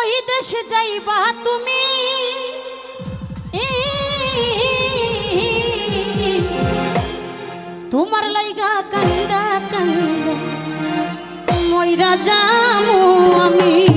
ওই দেশে যাইবা তুমি। তোমার লাইগা কান্দা কান্দা ময়রা যামু আমি।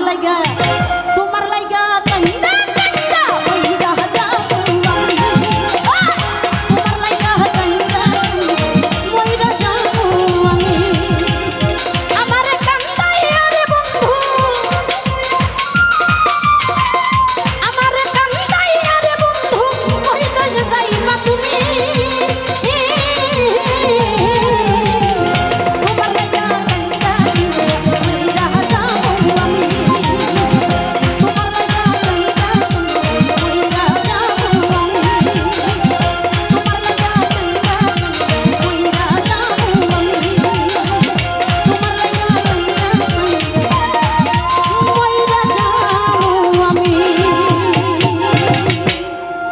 like that